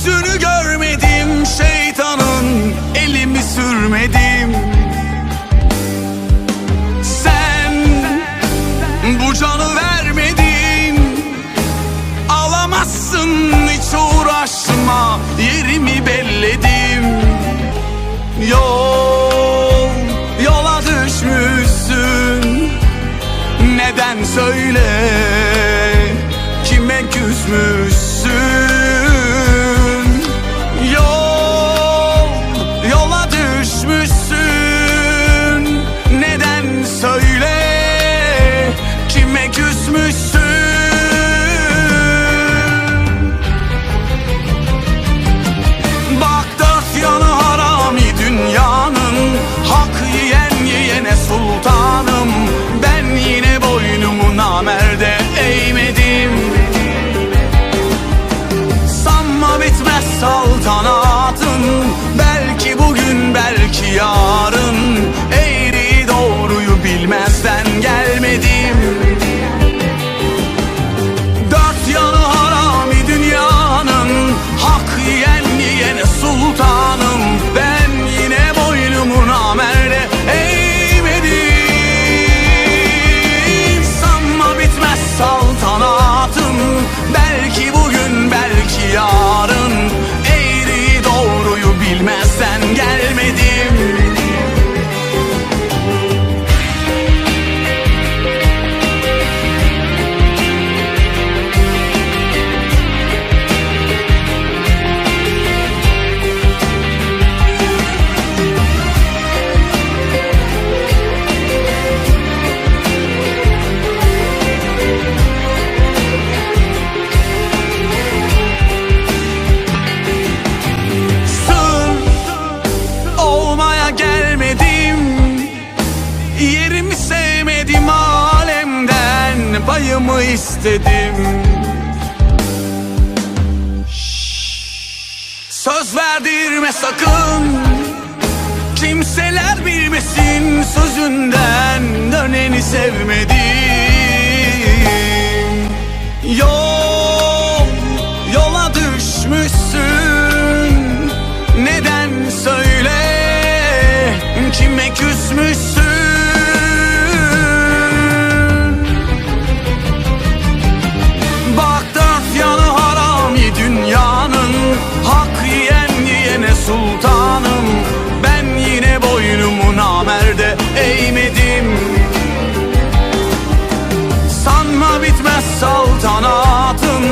Yüzünü görmedim şeytanın elimi sürmedim. Sen bu canı vermedin Alamazsın hiç uğraşma yerimi belledim. Yol yola düşmüşsün Neden söyle kime küsmüş? yüzden gelmedim Dört yanı harami dünyanın Hak yiyen yiyene sultanım olmayı mı istedim. Söz verdirme sakın. Kimseler bilmesin sözünden döneni sevmedim. Yol, sultanım. Ben yine boynumu namerde eğmedim. Sanma bitmez saltanatım.